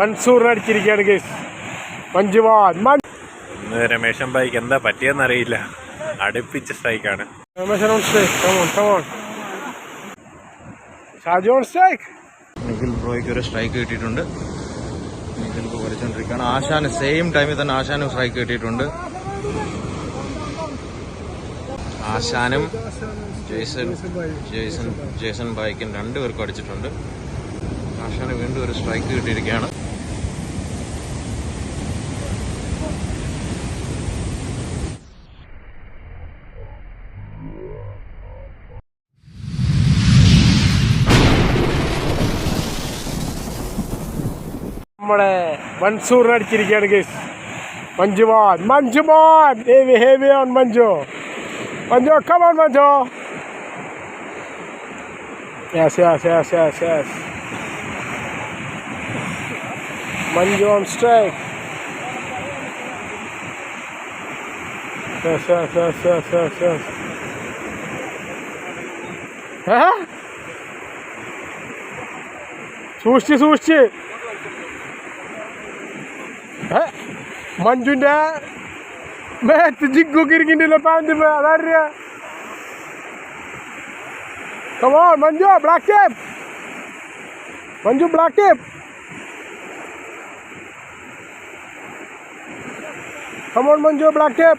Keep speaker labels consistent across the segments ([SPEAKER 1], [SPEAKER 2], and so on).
[SPEAKER 1] മൻസൂറിന് അടിച്ചിരിക്കുകയാണ് കേസ്
[SPEAKER 2] മഞ്ജുവാൻ. രമേശൻ ബൈക്ക് എന്താ പറ്റിയെന്ന് അറിയില്ല. അടുപ്പിച്ച സ്ട്രൈക്കാണ്
[SPEAKER 3] നിഖിൽ ബ്രോയ്ക്ക് ഒരു സ്ട്രൈക്ക് കിട്ടിയിട്ടുണ്ട്. നിഖിൽ ഇപ്പോൾ വലിച്ചുകൊണ്ടിരിക്കുകയാണ് ആശാന് സെയിം ടൈമിൽ തന്നെ ആശാനും സ്ട്രൈക്ക് കിട്ടിയിട്ടുണ്ട്. ആശാനും ജേസൺ ജേസൺ ജേസൺ ബൈക്കും രണ്ടുപേർക്കും അടിച്ചിട്ടുണ്ട്. ആശാന് വീണ്ടും ഒരു സ്ട്രൈക്ക് കിട്ടിയിരിക്കുകയാണ്.
[SPEAKER 1] നമ്മുടെ മൻസൂറിന് അടിച്ചിരിക്കുകയാണ് case Manjuman Manjuman heavy heavy on Manju Manju come on Manju yes yes yes yes yes Manju on strike yes yes yes yes yes yes ഏ സൂക്ഷിച്ച് സൂക്ഷിച്ച് manjunda. Met jiggo kiri gindi di bawah ba ya. come on manjo black tip manjo black tip come on manjo black tip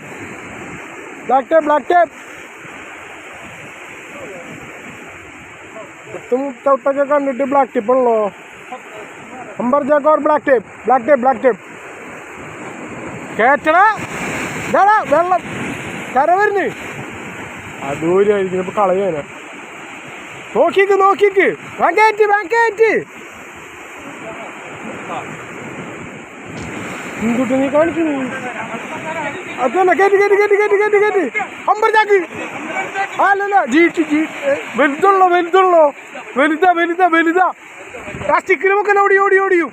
[SPEAKER 1] black tip black tip tum tau tagakan di black tip lo. Hambar jagor black tip black tip black tip ഇതാടാ വെള്ളം. കര വരുന്നു. അതൂരായിരിക്കും ഇപ്പൊ കളയാനാ. നോക്കിക്ക് നോക്കിക്ക്. വാങ്ങേറ്റ് വാങ്ങേറ്റ് എന്തുട്ട് നീ കാണിക്കുന്നു കേറ്റ് കേറ്റ് കേറ്റ് കേറ്റ് കേറ്റ് അമ്പർ ചാക്ക്. അല്ലല്ല ജീട്ട് വലുതുള്ളോ വലുതുള്ളോ. വലുതാ വലുതാ വലുതാ. ഓടി ഓടി ഓടിയും.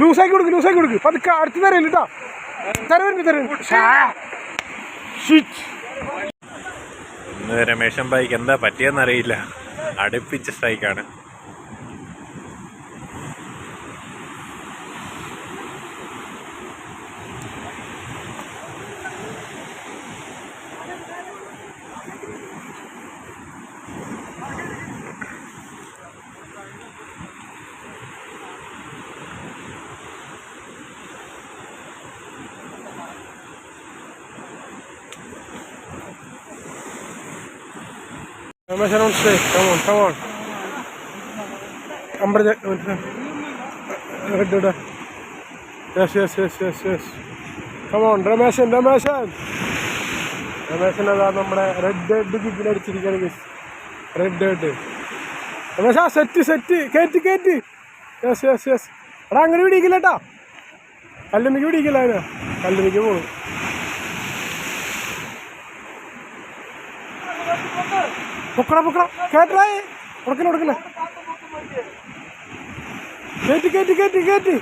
[SPEAKER 1] ലൂസാക്കി കൊടുക്ക് ലൂസാക്കി കൊടുക്ക്. പതുക്കെ അടുത്ത് തരല്ല കേട്ടോ. തരവരുണ്ട് തരവുണ്ട്
[SPEAKER 2] ഇന്ന് രമേശൻ ബൈക്ക് എന്താ പറ്റിയെന്നറിയില്ല അടുപ്പിച്ച സ്ട്രൈക്കാണ്
[SPEAKER 1] Ramadan on stay. Come on, come on. Amber, yes, yes, yes, yes, yes. Come on, Rameshan Rameshan. Rameshan അതാ നമ്മുടെ റെഡ് ഹെഡ് കിക്കിൽ അടിച്ചിരിക്കുകയാണ് red head Ramesha set set കയറ്റി കയറ്റി യെസ് യെസ് യെസ് എടാ അങ്ങനെ പിടിക്കില്ല കേട്ടാ കല്ലുമിക്ക് പിടിക്കില്ല അതിന്. കല്ലുമിക്ക് പോകും പൊക്കട പൊക്കണം കേട്ടായി ഉടക്കല ഉടക്കല കയറ്റി കയറ്റി കയറ്റി കയറ്റി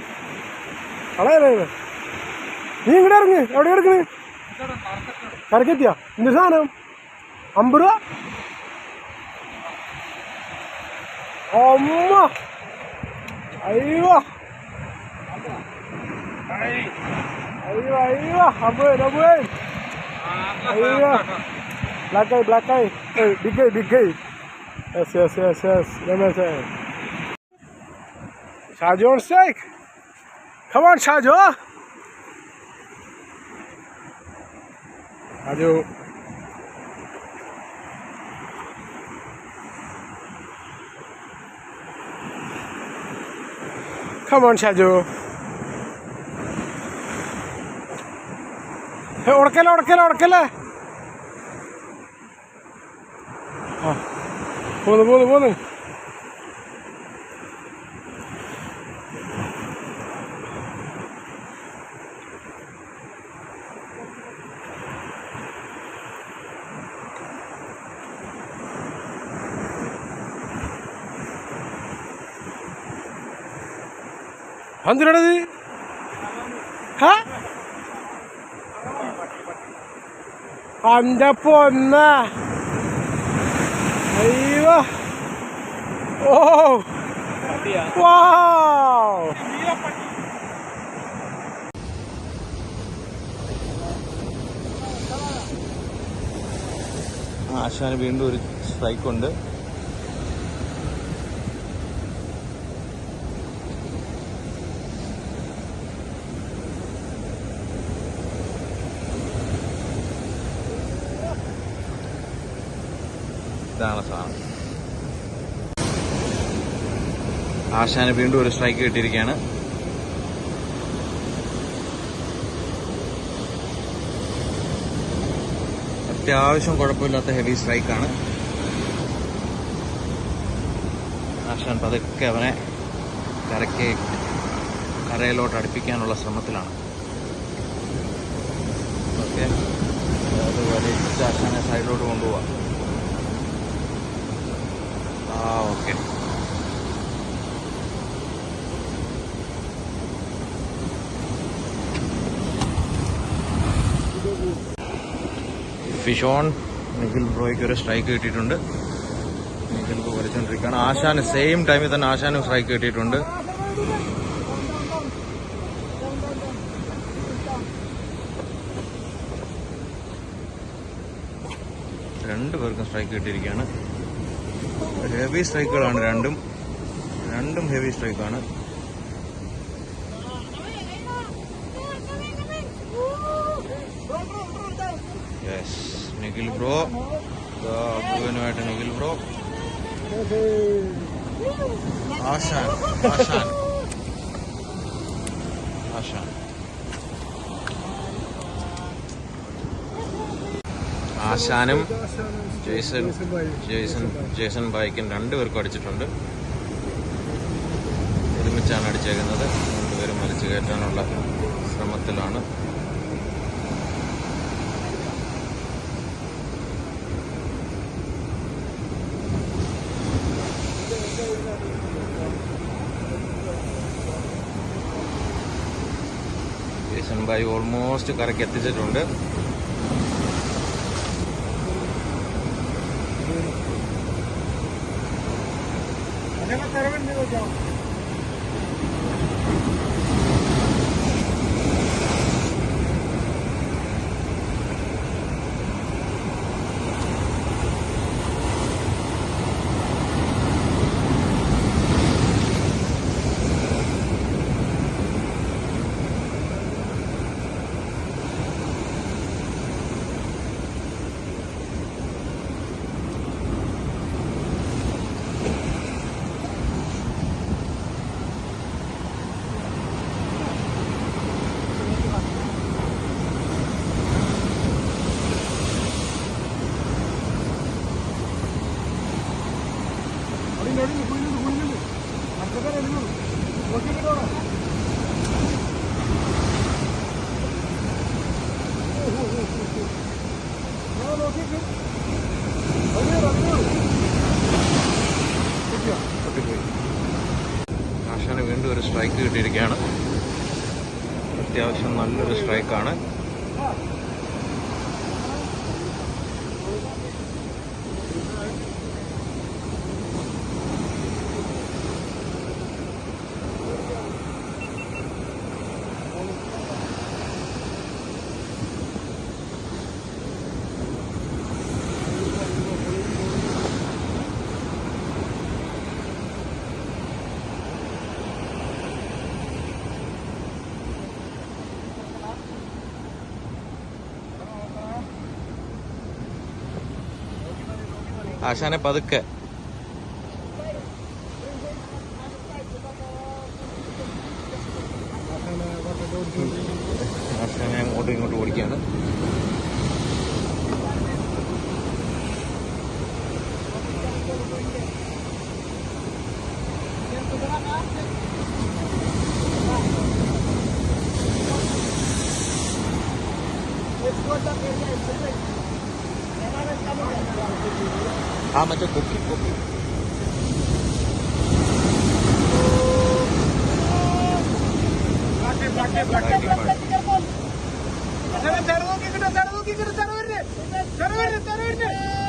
[SPEAKER 1] അളയല്ലേ നീ ഇങ്ങടെ ഇറങ്ങ്. എവിടെ എടുക്കണ്? കരക്കെത്തിയാ എന്ത് സാധനം? അമ്പത് രൂപ? അമ്മ! അയ്യോ! അയ്യോ അയ്യോ അബേ അയ്യോ. ब्लैक आई ब्लैक आई डिग गई डिग गई yes yes yes yes Ramesh भाई साजो स्ट्राइक कम ऑन साजो साजो कम ऑन साजो उड़केला उड़केला उड़केला പോന്ന് പോന്ന് പോന്ന് എന്തിനാണത് ഹാ അന്റെ പൊന്ന അയ്യോ ഓ Wow!
[SPEAKER 3] ആശാന് വീണ്ടും ഒരു സ്ട്രൈക്ക് ആശാന് വീണ്ടും ഒരു സ്ട്രൈക്ക് കിട്ടിയിരിക്കുകയാണ്. അത്യാവശ്യം കുഴപ്പമില്ലാത്ത ഹെവി സ്ട്രൈക്കാണ് ആശാൻ പതുക്കെ അവനെ കരയ്ക്ക് കരയിലോട്ട് അടുപ്പിക്കാനുള്ള ശ്രമത്തിലാണ്. ഓക്കെ. അത് വലിച്ച് ആശാനെ സൈഡിലോട്ട് കൊണ്ടുപോവാം. ആ ഓക്കെ. ഫിഷോൺ നിഖിൽ ബ്രോയ്ക്ക് ഒരു സ്ട്രൈക്ക് കിട്ടിയിട്ടുണ്ട്. നിഖിൽ ബ്രോ വലിച്ചുകൊണ്ടിരിക്കുകയാണ് ആശാന് സെയിം ടൈമിൽ തന്നെ ആശാന് സ്ട്രൈക്ക് കിട്ടിയിട്ടുണ്ട്. രണ്ടു പേർക്കും സ്ട്രൈക്ക് കിട്ടിയിരിക്കുകയാണ്. ഹെവി സ്ട്രൈക്കുകളാണ് രണ്ടും. രണ്ടും ഹെവി സ്ട്രൈക്കാണ് യെസ് നിഖിൽ ബ്രോ. മുഴുവനുമായിട്ട് നിഖിൽ ബ്രോ. ആശാൻ ആശാൻ. ആശാൻ. ആശാനും ജേസൺ ജേസൺ ജേസൺ ബൈക്കും രണ്ടുപേർക്കും അടിച്ചിട്ടുണ്ട്. ഒരുമിച്ചാണ് അടിച്ചേക്കുന്നത്. രണ്ടുപേരും വലിച്ചു കയറ്റാനുള്ള ശ്രമത്തിലാണ്. ജേസൺ ഓൾമോസ്റ്റ് കരയ്ക്ക് എത്തിച്ചിട്ടുണ്ട്. പൊട്ടിപ്പോയി ആശാന് വീണ്ടും ഒരു സ്ട്രൈക്ക് കിട്ടിയിരിക്കുകയാണ് അത്യാവശ്യം നല്ലൊരു സ്ട്രൈക്കാണ്. ആശാനെ പതുക്കെ. હા મેં તો કોકી કોકી సర్వకి సర్వకి సర్వర్ సర్వర్ సర్వర్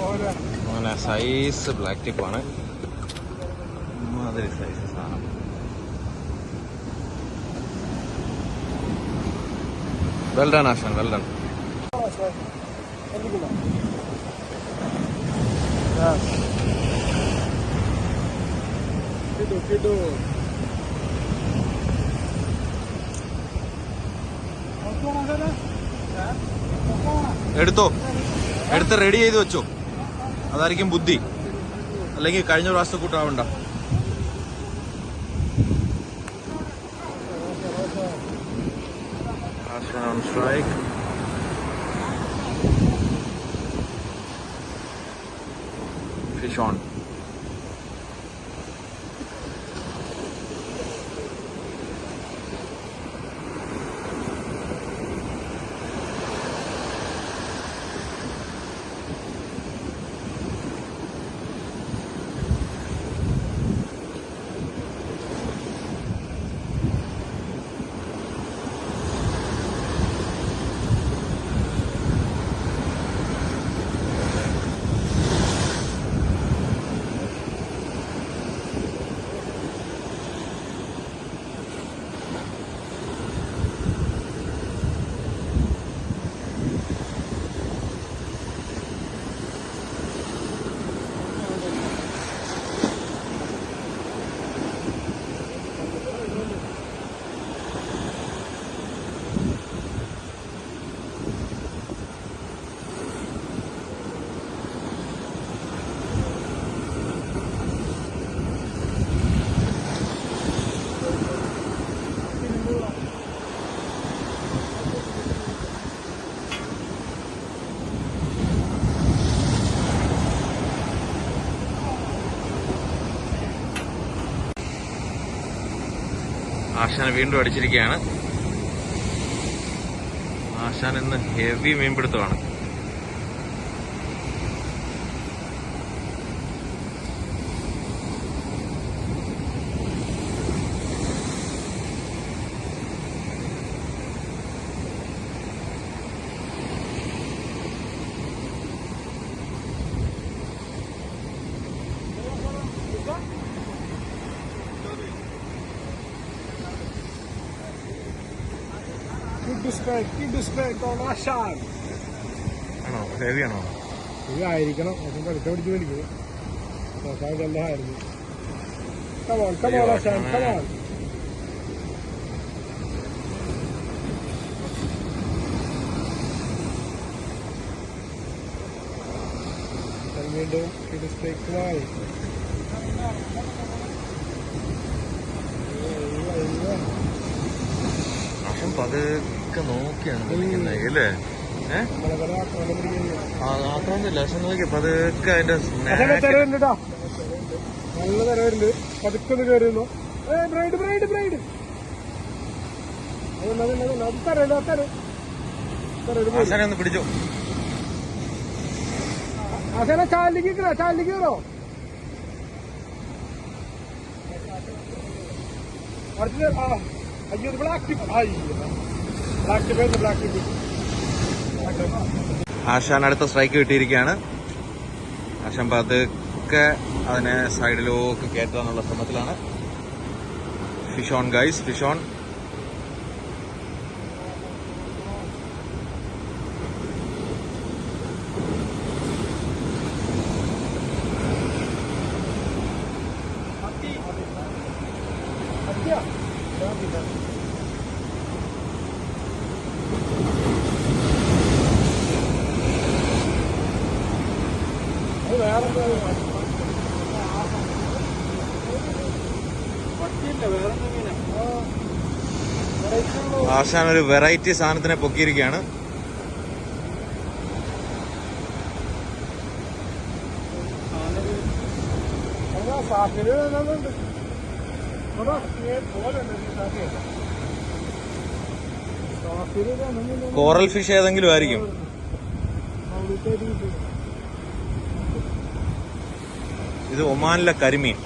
[SPEAKER 3] കൊക്കി സൈസ് ബ്ലാക്ക് ടിപ്പാണ് മാതിരി സൈസ് സാധനം. വെൽ ഡൺ ആശാൻ വെൽ ഡൺ
[SPEAKER 1] കിട്ടു
[SPEAKER 3] എടുത്തോ? എടുത്ത് റെഡി ചെയ്ത് വെച്ചോ. അതായിരിക്കും ബുദ്ധി. അല്ലെങ്കിൽ കഴിഞ്ഞ പ്രാവശ്യത്തെ കൂട്ടാവണ്ട. സ്ട്രൈക്ക് ആശാൻ വീണ്ടും അടിച്ചിരിക്കുകയാണ്. ആശാൻ ഇന്ന് ഹെവി മീൻപിടുത്തമാണ്. ആണോ? ഹെവി ആണോ
[SPEAKER 1] ഇതായിരിക്കണം. അപ്പം കളിച്ച പിടിച്ച് വലിക്കും നോക്കാൻ കല്ലായിരുന്നു കമോൺ കമോൺ ആശാൻ കമോൺ വീണ്ടും കിട്ടു സ്ട്രൈക്കുമായി
[SPEAKER 3] ആശാൻ പതുക്കെ നോക്കിയാണ് നിൽക്കുന്നത്. അല്ലേ ഏഹ് പക്ഷെ നോക്കി പതുക്കെ അതിന്റെ
[SPEAKER 1] നല്ല തരവുണ്ട് പതുക്കെ ഒന്ന് കയറുന്നു ബ്രൈഡ് ബ്രൈഡ് ബ്രൈഡ്.
[SPEAKER 3] ഒന്ന് പിടിച്ചോ.
[SPEAKER 1] അസല ചാലിലേക്ക് കയറോ ചാലിലേക്ക് കയറോ. അടുത്തത് ആ അയ്യോ ഇവിടെ ടിപ്പ് അയ്യോ.
[SPEAKER 3] ആശാൻ അടുത്ത സ്ട്രൈക്ക് കിട്ടിയിരിക്കുകയാണ്. ആശാൻ പതുക്കെ അതിനെ സൈഡിലേക്ക് കയറ്റാനുള്ള ശ്രമത്തിലാണ് fish on guys fish on ആശാൻ ഒരു വെറൈറ്റി സാധനത്തിനെ പൊക്കിയിരിക്കുകയാണ്. കോറൽ ഫിഷ് ഏതെങ്കിലും ആയിരിക്കും. ഇത് ഒമാനിലെ കരിമീൻ.